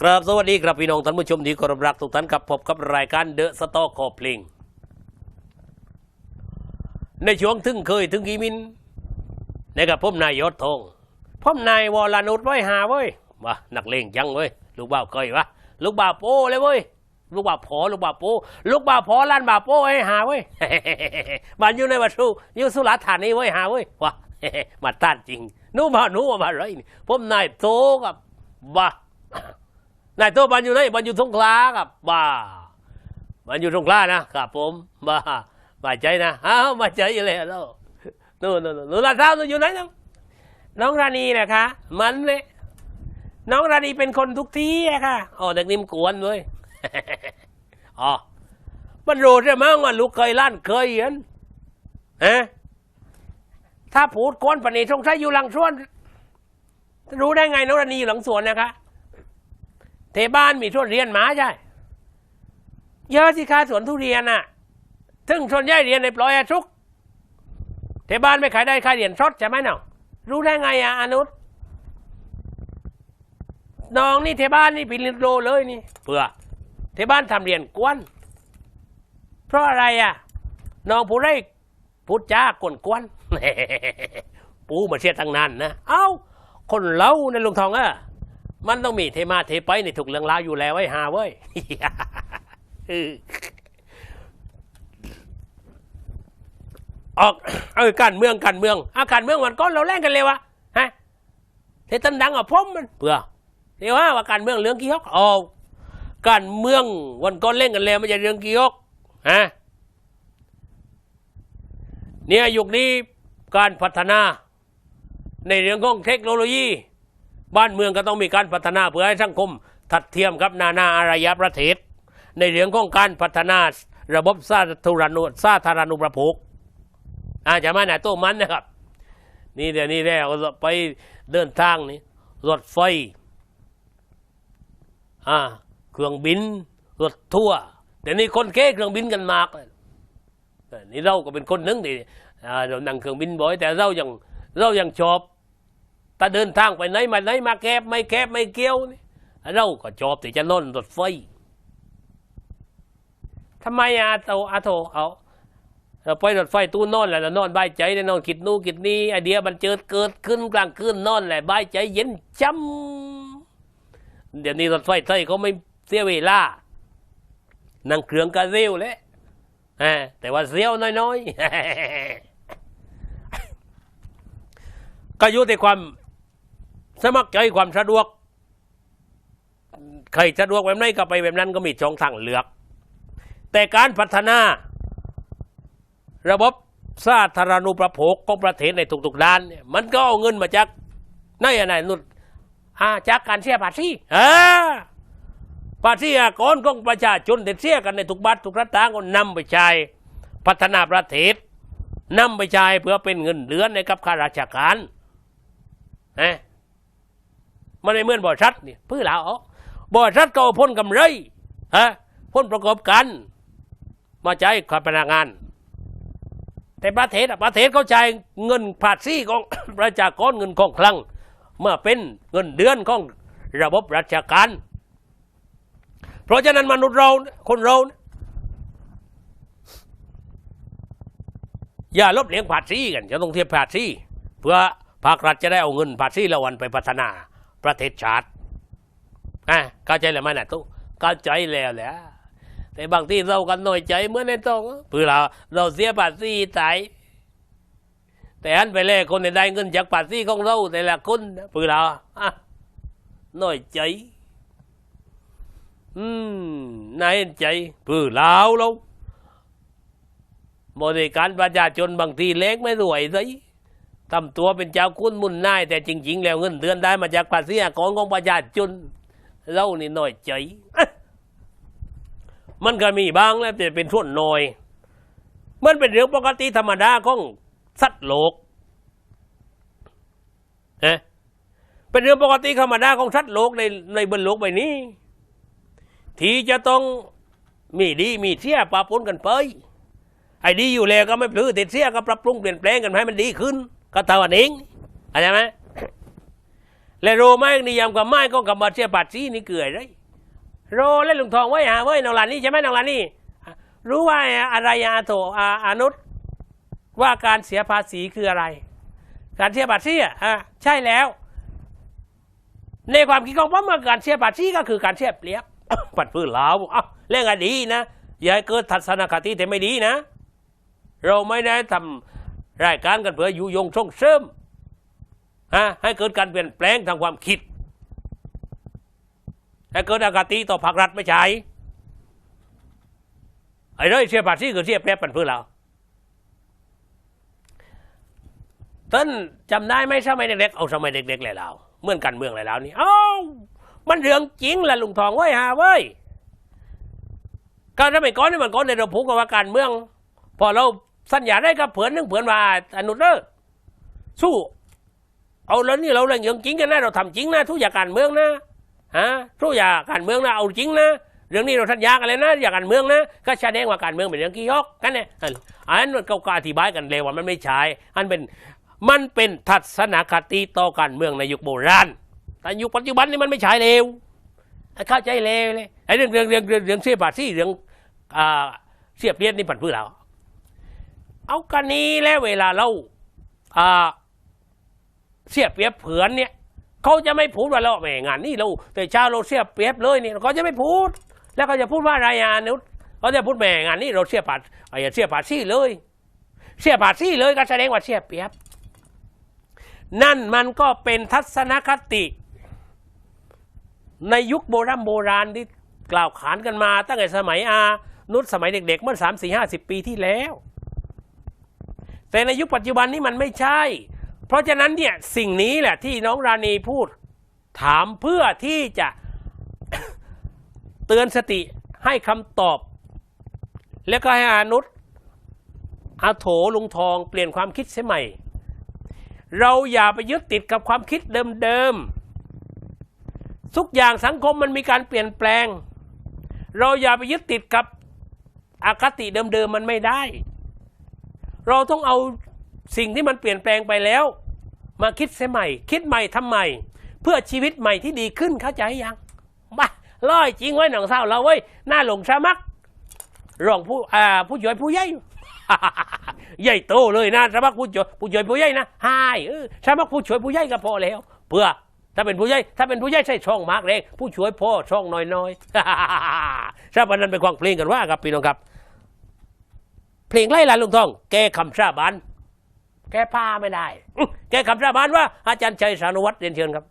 ครับสวัสดีครับพี่น้องท่านผู้ชมที่เคารพรักทุกท่านครับพบกับรายการเดอะสตอคอเพลงในช่วงถึงเคยถึงกีมินนะครับผมนายยศทองผมนายวรนุชไว้หาเว้ยว่านักเลงจังเว้ยลูกบ่าวเคยวะลูกบ่าวโป้เลยเว้ยลูกบ่าวพอลูกบ่าวโป้ลูกบ่าวพอล้านบ่าวโป้ให้หาเว้ยบ้านอยู่ในวัดสุอยู่สุราษฎร์ธานีไว้ยหาเว้ยว่ามาต้านจริงนู้มาหนู้มาอะไรนี่ผมนายโตกับ บ้านายโตบันอยู่ไหนบันอยู่สงขลาครับบ้าบันอยู่สงขลานะครับผมบ้าบาใจนะอ้าวบาใจอยู่แล้วนู่นนู่นนู่นลาดเท้านู่นอยู่ไหนน้องน้องราณีนะคะมันเลยน้องราณีเป็นคนทุกที่อะค่ะอ๋อเด็กนิ่มกวนเลยอ๋อมันรู้ใช่ไหมว่าลูกเคยล้านเคยเห็นฮะถ้าพูดกวนปณีสงสัยอยู่หลังสวน รู้ได้ไงน้องรณีอยู่หลังสวนนะคะ เทบ้านมีทุเรียนหมาใช่เยอะสิคะสวนทุเรียนน่ะถึงชนย่ายเรียนในปล่อยอชุก เทบ้านไม่ขายได้ขายเรียญสดใช่ไหมน้องรู้ได้ไงอะอนุชน้องนี่เทบ้านนี่ปิลินโลเลยนี่เผื่อเทบ้านทำเรียญกวน เพราะอะไรอะน้องผู้ไร่พูดจ้ากวนกวนปูมาเชียตั้งนานนะ เอ้า คนเล่าในลุงทองอะมันต้องมีเทมาเทไปในถูกเรื่องราวอยู่แล้วไว้ยหาเว้ยออกเออการเมืองการเมืองอาการเมืองวันก้อนเราแล่งกันเลยวะฮะเทตันดังอะพร้อมมันเปลือเดี๋ยวว่าว่าการเมืองเรื่องกี่ยกออการเมืองวันก้อนเล่นกันแล้วไม่ใช่เรื่องกี่ยกฮะเนี่ยยุคนี้การพัฒนา ในเรื่องของเทคโนโลยี บ้านเมืองก็ต้องมีการพัฒนาเพื่อให้สังคมทัดเทียมกับนานาอารยประเทศ ในเรื่องของการพัฒนาระบบสาธารณูสาธารณูปโภคอาจจะมาไหนตัวมันนะครับ นี่เดี๋ยวนี้แล้วไปเดินทางนี่รถไฟอ่าเครื่องบินรถทั่วร์เดี๋ยวนี้คนเก้เครื่องบินกันมากนี่เราก็เป็นคนหนึ่งที่เรานั่งเครื่องบินบ่อยแต่เรายังเรายังชอบ ถ้าเดินทางไปไหนมาไหนมาแคบไม่แคบไม่เกี้ยวนี่เราก็ชอบที่จะนอนรถไฟทำไมอาโตอาโตเอาเราไปรถไฟตู้นอนแหละเรานอนบายใจแน่นอนคิดนู่นคิดนี่ไอเดียมันเจิดเกิดขึ้นกลางคืนนอนแหละบายใจเย็นจำเดี๋ยวนี้รถไฟไทยเขาไม่เสียเวลานั่งเครื่องกันเร็วเลยแต่ว่าเสียวน้อยๆก็อยู่ในความ สมัครใจความสะดวก ใครสะดวกแบบไหนก็ไปแบบนั้นก็มีช่องทางเลือก แต่การพัฒนา ระบบสาธารณูปโภคของประเทศในทุกๆด้านเนี่ยมันก็เอาเงินมาจากไหนอะไรนุดอาจากการเสียภาษีอ่าภาษีอากรของประชาชนที่เสียกันในทุกบัตรทุกรัฐต่างก็นำไปใช้พัฒนาประเทศนำไปใช้เพื่อเป็นเงินเดือนในกับข้าราชการเอ๊ะ มันไม่เหมือนบริษัทนี่เพื่อเราเอบริษัทก็เอาพ้นกำไรฮะพ้นประกอบกันมาใช้กับพนักงาน แต่ประเทศอะประเทศเขาจ่ายเงินภาษีของประชากรเงินของคลังเมื่อเป็นเงินเดือนของระบบราชการ เพราะฉะนั้นมนุษย์เราคนเราอย่าลบเลี้ยงภาษีกันจะต้องเทียบภาษีเพื่อภาครัฐจะได้เอาเงินภาษีละวันไปพัฒนา ประเทศชาติอะเข้าใจแล้วไหมนะตุ๊เข้าใจแล้วแหละแต่บางทีเรากันหน้อยใจเหมื่อนในต้องเพื่อเราเราเสียภาษีตายแต่อันไปแล้วคนได้เงินจากภาษีของเราแต่ละคนเพื่อเราอะน้อยใจอืมนายใจเพื่อเราเราบริการประชาชนบางทีเล็กไม่รวยสิ ทำตัวเป็นเจ้าคุณมุ่นนาย แต่จริง ๆ แล้วเงินเดือนได้มาจากภาษีอากรของประชาชนเรานี่น้อยใจ มันก็มีบ้างแล้วแต่เป็นส่วนน้อย มันเป็นเรื่องปกติธรรมดาของสัตว์โลกเอ๊ะเป็นเรื่องปกติธรรมดาของสัตว์โลกในในบนโลกใบนี้ ที่จะต้องมีดีมีเสียปะปนกันไปไอ้ดีอยู่แล้วก็ไม่ปลื้อติดเสียก็ปรับปรุงเปลี่ยนแปลงกันให้มันดีขึ้น ก็เท่านั้นเองเข้าใจไหมและโรไม่นิยามกับไม้ก็กับมาเชียปัดซีนี่เกลือไรโรและลุงทองไว้หาไว้นองลานนี่ใช่ไหมนองลานนี่รู้ว่าอะไรอาโถอาอนุษว่าการเสียภาษีคืออะไร การเสียภาษีอะอะใช่แล้ว ในความคิดของผมว่าการเสียภาษีก็คือการเสียเปรียบปัดพื้นลาวอะเรื่องอดีนะอย่าเกิดทัศนคติแต่ไม่ดีนะ เราไม่ได้ทำ รายการกันเพื่อยุยงส่งเสริมฮะให้เกิดการเปลี่ยนแปลงทางความคิด ให้เกิดอากาติต่อภาครัฐไม่ใช่ไอ้เรื่องเสียภาษีคือเสียเปรียบปันเพื้นเราต้นจำได้ไหมสมัยเด็กๆเอาสมัยเด็กๆเลยเราเมื่อนกันเมืองเลยแล้วนี่เอ้ามันเรื่องจริงแหละลุงทองเว้ยฮะเว้ยการทำไมก้อนนี่มันก้อนในราพูดกันว่าการเมือง พอเรา สัญญาได้กับเผื่อนนึงเผื่อนว่าอนุเดอร์สู้เอาแล้วนี่เราเรื่องย่างจริงกันนะเราทำจริงนะทุกอย่างการเมืองนะฮะทุกอย่างการเมืองนะเอาจริงนะเรื่องนี้เราสัญญากันเลยนะอย่างการเมืองนะก็แสดงว่าการเมืองเป็นเรื่องขี้ยอกกันเนี่ยอันนั้นเขาก็อธิบายกันเลยว่ามันไม่ใช่อันเป็นมันเป็นทัศนคติต่อการเมืองในยุคโบราณแต่ยุคปัจจุบันนี่มันไม่ใช่เลวเข้าใจเลวเลยไอ้เรื่องเรื่องเรื่องเรื่องเรื่องเสียบาทที่เรื่องเสียบเรียนนี่ปันพื้นเรา เอากันนี้แล้วเวลาเราเสียเปรียบเผือนเนี่ยเขาจะไม่พูดว่าเราแหมงานนี่เราแต่เช้าเราเสียเปรียบเลยเนี่ยเขาจะไม่พูด แล้วเขาจะพูดว่าอะไรอะนุชเขาจะพูดแหมงานนี่เราเสียบาทไอ้เสียบาทซี่เลย เสียบาทซี่เลยก็แสดงว่าเสียเปรียบ นั่นมันก็เป็นทัศนคติ ในยุคโบราณโบราณที่กล่าวขานกันมาตั้งแต่สมัยอานุษสมัยเด็กๆเมื่อสามสี่ห้าสิบปีที่แล้ว แต่ในยุคปัจจุบันนี้มันไม่ใช่ เพราะฉะนั้นเนี่ยสิ่งนี้แหละที่น้องราณีพูดถามเพื่อที่จะเตือนสติให้คำตอบ แล้วก็ให้อานุษอาโถลุงทองเปลี่ยนความคิดเสียใหม่ เราอย่าไปยึดติดกับความคิดเดิมๆทุกอย่างสังคมมันมีการเปลี่ยนแปลง เราอย่าไปยึดติดกับอคติเดิมๆมันไม่ได้ เราต้องเอาสิ่งที่มันเปลี่ยนแปลงไปแล้ว มาคิดเสียใหม่ คิดใหม่ทำใหม่ เพื่อชีวิตใหม่ที่ดีขึ้นเข้าใจยังมาล่อยจริงไว้หนังเศร้าเราเว้ยหน้าหลงชะมักรองผู้อ่าผู้ย่อยผู้ใหญ่ใหญ่โตเลยนะสมัครผู้ช่วยผู้ช่วยผู้ใหญ่นะหายเออสมัครผู้ช่วยผู้ใหญ่ก็พอแล้ว เพื่อถ้าเป็นผู้ใหญ่ถ้าเป็นผู้ใหญ่ใช่ช่องมากเล็กผู้ช่วยพ่อช่องน้อยๆถ้าวันนั้นไปควงเพลงกันว่าครับพี่น้องครับ เพลงไล่ลาลุงทอง แกคำสาบาน แกพาไม่ได้อื้อแกคำสาบานว่า อาจารย์ชัยสานุวัตรเรียนเชิญครับ